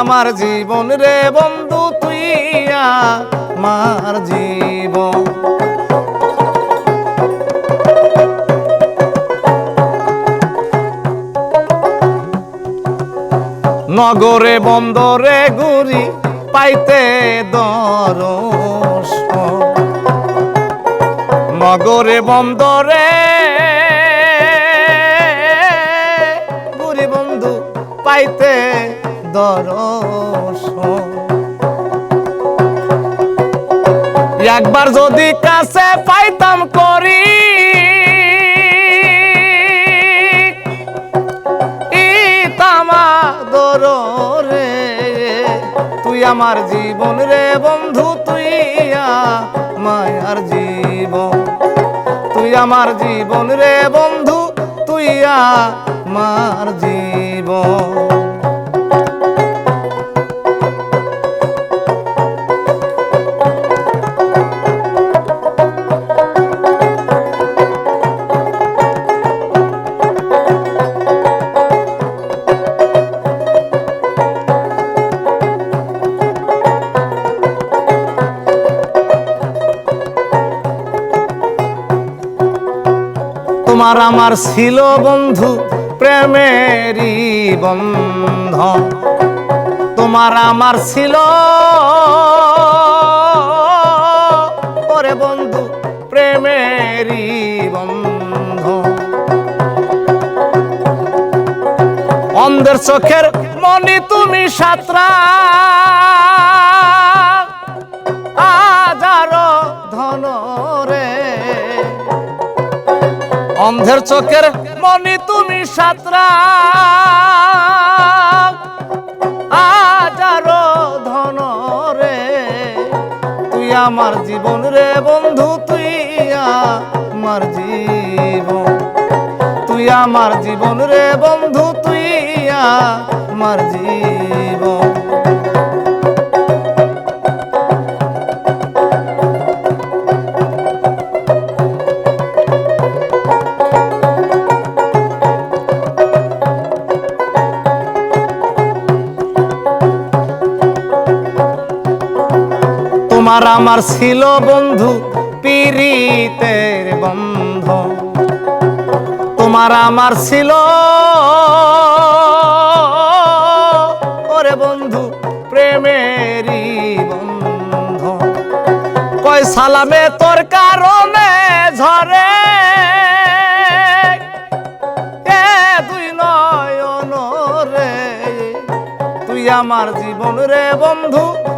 আমার জীবন রে বন্ধু, তুই আমার জীবন। নগরে বন্দরে গুরি পাইতে দরস নগরে বন্দরে গুরি বন্ধু পাইতে একবার যদি কাছে পাইতাম করি তুই আমার জীবন রে বন্ধু, তুই মায়ার জীবন। তুই আমার জীবন রে বন্ধু, তুই আমার জীবন। তোমার আমার ছিল বন্ধু, প্রেমেরই বন্ধ তোমার আমার ছিল। ওরে বন্ধু, প্রেমেরই বন্ধ অন্ধের চোখের মনি তুমি সাতরা। অন্ধের চোখের মনি তুমি সাতরা। হাজারো ধন রে, তুই আমার জীবন রে বন্ধু, তুই আমার জীবন। তুই আমার জীবন রে বন্ধু, তুই আমার জীবন। তোমার আমার ছিল বন্ধু পিরিতের বন্ধ। তোমার আমার ছিল। ওরে বন্ধু, প্রেমেরই বন্ধ। কয় সালামে তোর কারণে ঝরে। আমার জীবন রে বন্ধু।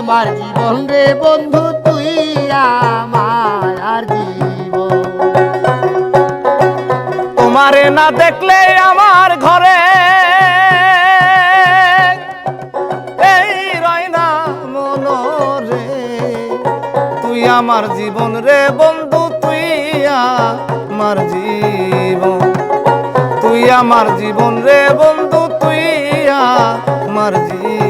আমার জীবন রে বন্ধু, তুই আমার জীবন। তোমারে না দেখলে আমার ঘরে এই রয় না মনরে। তুই আমার জীবন রে বন্ধু, তুই আমার জীবন। তুই আমার জীবন রে বন্ধু, তুই আমার জীবন।